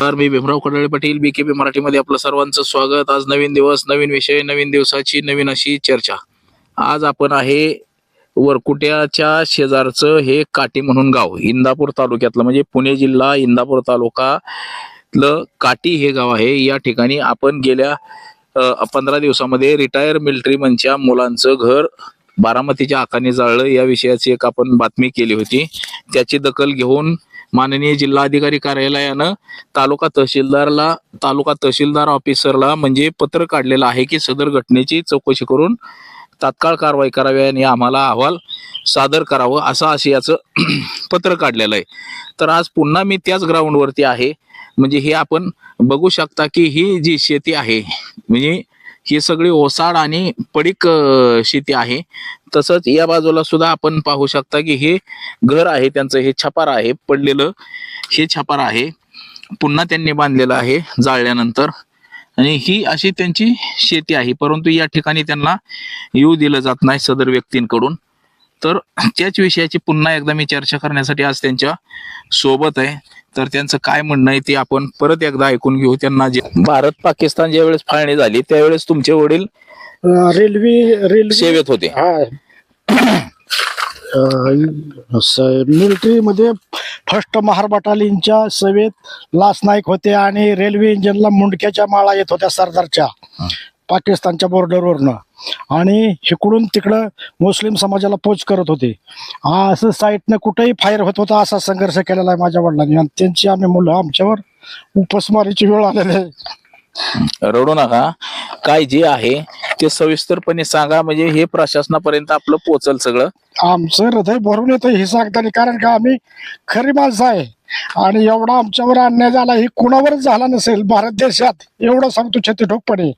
तर मी भीमराव कडळे पाटील बीकेपी मराठीमध्ये आपलं सर्वांचं स्वागत. आज नवीन दिवस नवीन विषय नवीन दिवसाची नवीन अशी चर्चा. आज आपण आहे वरकुट्याच्या शेजारचं हे काटी म्हणून गाव इंदापूर तालुक्यातलं म्हणजे पुणे जिल्हा इंदापूर तालुकातलं काटी हे गाव आहे. या ठिकाणी आपण गेल्या पंधरा दिवसामध्ये रिटायर मिलिटरीमनच्या मुलांचं घर बारामतीच्या आकाने जाळलं. या विषयाची एक आपण बातमी केली होती. त्याची दखल घेऊन माननीय जिल्हाधिकारी कार्यालयानं तालुका तहसीलदारला तालुका तहसीलदार ऑफिसरला म्हणजे पत्र काढलेलं आहे की सदर घटनेची चौकशी करून तात्काळ कारवाई करावी आणि आम्हाला अहवाल सादर करावं असं आशयाचं पत्र काढलेलं आहे. तर आज पुन्हा मी त्याच ग्राउंडवरती आहे. म्हणजे हे आपण बघू शकता की ही जी शेती आहे म्हणजे ही सगळी ओसाड आणि पडीक शेती आहे. तसंच या बाजूला सुद्धा आपण पाहू शकता की हे घर आहे त्यांचं हे छपार आहे पडलेलं हे छपार आहे. पुन्हा त्यांनी बांधलेलं आहे जाळल्यानंतर. आणि ही अशी त्यांची शेती आहे परंतु या ठिकाणी त्यांना येऊ दिलं जात नाही सदर व्यक्तींकडून. तर त्याच विषयाची पुन्हा एकदा मी चर्चा करण्यासाठी आज त्यांच्यासोबत आहे. तर त्यांचं काय म्हणणं आहे ते आपण परत एकदा ऐकून घेऊ. त्यांना जे भारत पाकिस्तान ज्या वेळेस फाळणी झाली त्यावेळेस तुमचे वडील रेल्वे रेल्वे. सेवेत होते. मिलिटरी मध्ये फर्स्ट महार बटालियनच्या सेवेत लास नाईक होते आणि रेल्वे इंजिनला मुंडक्याच्या माळा येत होत्या सरदारच्या. पाकिस्तानच्या बॉर्डरवरनं आणि इकडून तिकडं मुस्लिम समाजाला पोच करत होते. हा असं साईटनं कुठेही फायर होत होता असा संघर्ष केलेला आहे माझ्या वडिलांनी. आणि त्यांची आम्ही मुलं आमच्यावर उपस्मारीची वेळ आलेली आहे. रडू नका. काय जे आहे ते सविस्तरपणे सांगा. म्हणजे हे प्रशासनापर्यंत आपलं पोचल सगळं. आमचं हृदय भरून येतं हे सांगताना कारण का आम्ही खरी माणसं आहे. आणि एवढा आमच्यावर अन्याय झाला हे कुणावरच झाला नसेल भारत देशात. एवढं सांगतो छत्तीठोकपणे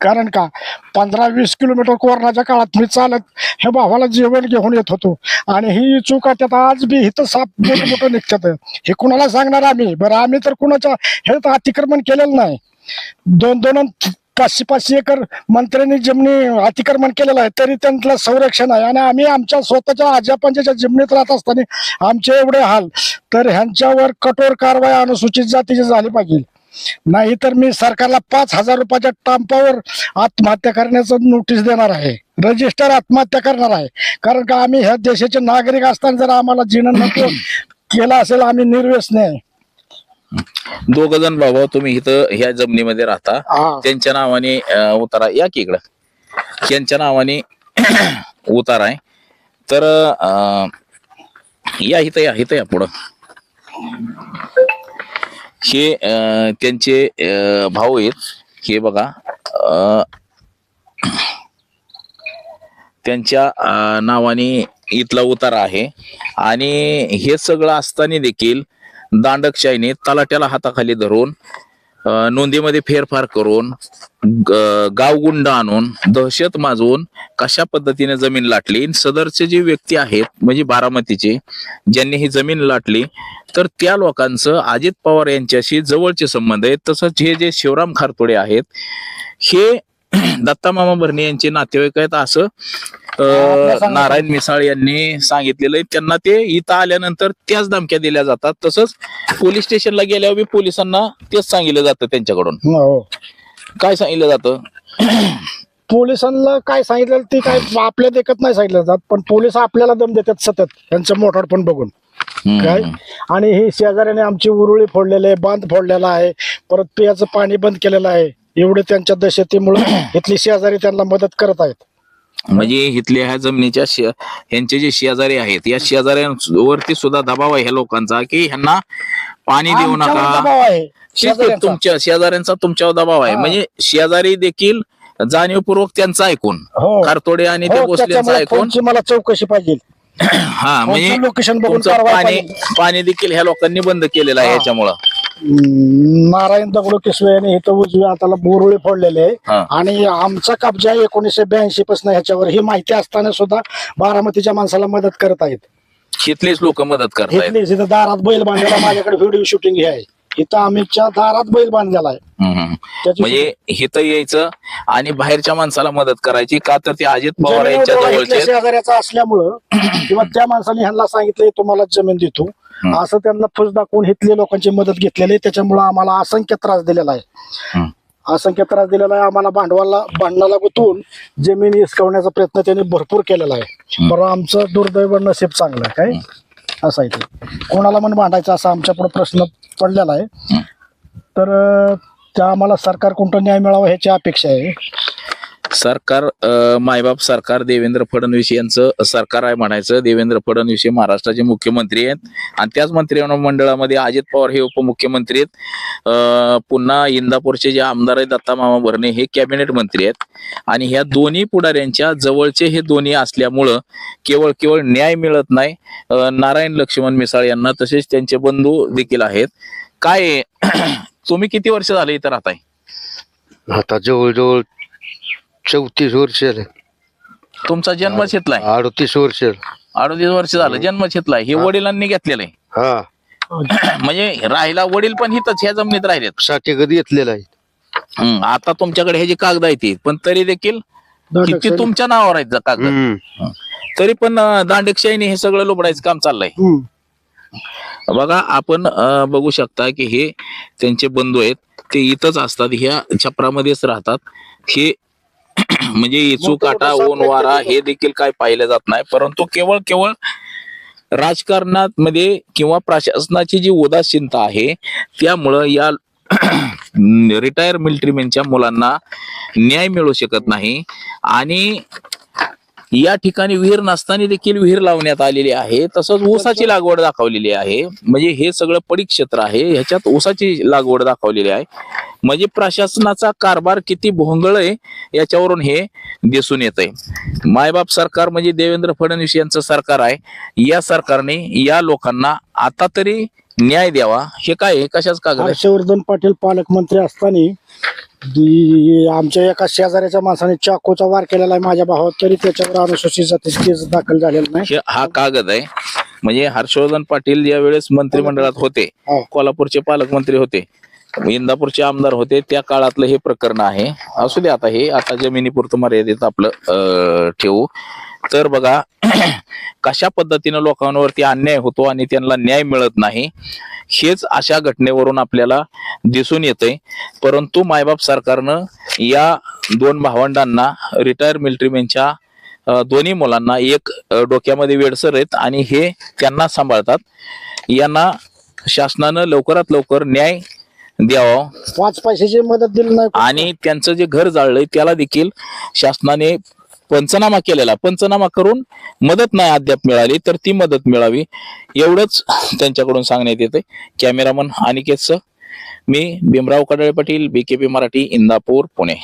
कारण का पंधरा वीस किलोमीटर कोरोनाच्या काळात मी चालत हे भावाला जेवण घेऊन येत होतो. आणि ही चूक त्यात आज बी हिथं साप मोठं मोठं निघतात. हे कुणाला सांगणार आम्ही? बरं आम्ही तर कुणाच्या हे तर अतिक्रमण केलेलं नाही. दोन दोन पाचशे पाचशे एकर मंत्र्यांनी जमिनी अतिक्रमण केलेलं आहे तरी त्यांना संरक्षण आहे. आणि आम्ही आमच्या स्वतःच्या आजापांच्या जमिनीत राहत असताना आमचे एवढे हाल तर ह्यांच्यावर कठोर कारवाई अनुसूचित जातीची झाली पाहिजे. नाही तर मी सरकारला पाच हजार रुपयाच्या टांपावर आत्महत्या करण्याचं नोटीस देणार आहे. रजिस्टर आत्महत्या करणार आहे. कारण का आम्ही ह्या देशाचे नागरिक असताना जर आम्हाला जीवन नको केलं असेल आम्ही निर्व्यसने आहे. दोघ जण भाऊ तुम्ही इथं ह्या जमिनीमध्ये राहता. हा. त्यांच्या नावाने अं, उतारा या की इकडं? त्यांच्या नावाने उतारा आहे. तर अं, या इथं या इथं या पुढं. हे अं, त्यांचे अं, भाऊ आहेत. हे बघा अं, त्यांच्या अं, नावाने इथला उतारा आहे. आणि हे सगळं असताना देखील दांडकशाहीने तलाट्याला हाताखाली धरून नोंदीमध्ये फेरफार करून गावगुंड आणून दहशत माजवून कशा पद्धतीने जमीन लाटली? सदरचे जे व्यक्ती आहेत म्हणजे बारामतीचे ज्यांनी ही जमीन लाटली तर त्या लोकांचं अजित पवार यांच्याशी जवळचे संबंध आहेत. तसंच हे जे शिवराम खारतोडे आहेत हे दत्ता मामा भरणे यांचे नातेवाईक आहेत. असं अं, नारायण मिसाळ यांनी सांगितलेलं आहे. त्यांना ते इथं आल्यानंतर त्याच धमक्या दिल्या जातात. तसंच पोलीस स्टेशनला गेल्यावर बी पोलिसांना तेच सांगितलं जातं त्यांच्याकडून. हो. काय सांगितलं जातं? पोलिसांना काय सांगितलं ते काय आपल्या देखत नाही सांगितलं जात पण पोलीस आपल्याला दम देतात सतत. त्यांचं मोठाड पण बघून. काय. आणि ही शेजाऱ्याने आमची उरुळी फोडलेली आहे बांध फोडलेला आहे परत पियाचं पाणी बंद केलेलं आहे. एवढे त्यांच्या दहशतीमुळे इथली शेजारी त्यांना मदत करत आहेत. म्हणजे इथल्या ह्या जमिनीच्या ह्यांचे जे शेजारी आहेत या शेजाऱ्यांवरती सुद्धा दबाव आहे ह्या लोकांचा की ह्यांना पाणी देऊ नका ते. तुमच्या शेजाऱ्यांचा तुमच्यावर दबाव आहे हा. म्हणजे शेजारी देखील जाणीवपूर्वक त्यांचं ऐकून हो कारतोडे आणि हो, भोसलेंचं त्याच्यामुळे ऐकून मला चौकशी पाहिजे हा म्हणजे पाणी. पाणी देखील ह्या लोकांनी बंद केलेलं आहे हा. याच्यामुळं नारायण दगडू किसवे यांनी इथं उजव्या हाताला बोरुळे फोडलेले हा. आणि आमचा कब्जा आहे एकोणीसशे ब्याऐंशी पासून ह्याच्यावर ही माहिती असताना सुद्धा बारामतीच्या माणसाला मदत करत आहेत इथलीच लोक मदत करतायत इथली इथं दारात बैल बांधलेला माझ्याकडे व्हिडिओ शूटिंग हे आहे इथं आम्हीच्या दारात बैल बांधलेला आहे हम्म, हम्म. त्याची म्हणजे इथं यायचं आणि बाहेरच्या माणसाला मदत करायची का तर ते अजित पवार जमीन यांच्या जवळचे शेजाऱ्याचा असल्यामुळं किंवा त्या माणसाने ह्यांना सांगितलं तुम्हाला जमीन देतो. असं त्यांना फुस दाखवून इथले लोकांची मदत घेतलेली आहे. त्याच्यामुळे आम्हाला असंख्य त्रास दिलेला आहे. असंख्य त्रास दिलेला आहे. आम्हाला भांडवला भांडणाला गुंतवून जमीन हिसकावण्याचा प्रयत्न त्यांनी भरपूर केलेला आहे. हम्म. बरं आमचं दुर्दैव नशीब चांगलं आहे. काय? असं आहे ते. कोणाला पण भांडायचं असा आमच्या पुढे प्रश्न पडलेला आहे. तर त्या आम्हाला सरकार कोणता न्याय मिळावा ह्याची अपेक्षा आहे. सरकार मायबाप सरकार देवेंद्र फडणवीस यांचं सरकार आहे म्हणायचं. देवेंद्र फडणवीस हे महाराष्ट्राचे मुख्यमंत्री आहेत. आणि त्याच मंत्रिमंडळामध्ये अजित पवार हे उपमुख्यमंत्री आहेत. पुन्हा इंदापूरचे जे आमदार आहेत दत्ता मामा भरणे हे कॅबिनेट मंत्री आहेत. आणि ह्या दोन्ही पुढाऱ्यांच्या जवळचे हे दोन्ही असल्यामुळं केवळ केवळ न्याय मिळत नाही. नारायण लक्ष्मण मिसाळ यांना तसेच त्यांचे बंधू देखील आहेत. काय तुम्ही किती वर्ष झाले इथं राहताय? आता जवळजवळ चौतीस वर्ष झाले. तुमचा जन्म शेतलाय अडतीस वर्ष झाले. अडतीस वर्ष झालं जन्म शेतलाय हे वडिलांनी घेतलेलं आहे. हा. म्हणजे राहिला वडील पण हिथच ह्या जमिनीत राहिलेत. साठी कधी घेतलेला आहे. हम्म, आता तुमच्याकडे हे जे कागद आहेत ते, पण तरी देखील किती तुमच्या नावावर आहेत कागद? हम्म. तरी पण अं, दांडकशाहीने हे सगळं लुबडायचं काम चाललंय. बघा आपण अं, बघू शकता की हे त्यांचे बंधू आहेत ते इथंच असतात ह्या छपरामध्येच राहतात. हे म्हणजे इचू काटा ऊन वारा हे देखील काय पाहिलं जात नाही. परंतु केवळ केवळ राजकारणात मध्ये किंवा प्रशासनाची जी उदासीनता आहे त्यामुळं या रिटायर मिलिटरीमॅनच्या मुलांना न्याय मिळू शकत नाही. आणि या ठिकाणी विहीर नसताना देखील विहीर लावण्यात आलेली आहे. तसंच ऊसाची लागवड दाखवलेली आहे. म्हणजे हे सगळं पडीक क्षेत्र आहे. ह्याच्यात ऊसाची लागवड दाखवलेली आहे. म्हणजे प्रशासनाचा कारभार किती भोंगळ आहे याच्यावरून हे दिसून येत आहे मायबाप सरकार म्हणजे देवेंद्र फडणवीस यांचं सरकार आहे. या सरकारने या लोकांना आता तरी न्याय द्यावा. हे काय आहे? कशाच कागद आहे? हर्षवर्धन पाटील पालकमंत्री असताना दी- आमच्या एका शेजाऱ्याच्या माणसाने चाकूचा वार केलेला आहे माझ्या भावात तरी त्याच्यावर अनुसूचित जातीची केस दाखल झालेला नाही. हे- हा कागद आहे. म्हणजे हर्षवर्धन पाटील ज्या वेळेस मंत्रिमंडळात होते. हो. कोल्हापूरचे पालकमंत्री होते. इंदापूरचे आमदार होते. त्या काळातलं हे प्रकरण आहे. असू दे आता हे आता जमिनीपुरतं मर्यादित आपलं अं, ठेवू. तर बघा कशा पद्धतीनं लोकांवरती अन्याय होतो आणि त्यांना न्याय मिळत नाही हेच अशा घटनेवरून आपल्याला दिसून येतंय. परंतु मायबाप सरकारनं या दोन भावंडांना रिटायर मिलिटरीमॅनच्या दोन्ही मुलांना एक डोक्यामध्ये वेडसर आहेत आणि हे त्यांना सांभाळतात. यांना शासनानं लवकरात लवकर न्याय द्यावा. पाच पैशाची मदत दिली नाही. आणि त्यांचं जे घर जाळलंय त्याला देखील शासनाने पंचनामा केलेला. पंचनामा करून मदत नाही अद्याप मिळाली तर ती मदत मिळावी एवढंच त्यांच्याकडून सांगण्यात येते कॅमेरामन अनिकेतचं मी Bhimrao Kadale Patil B K P Marathi Indapur Pune.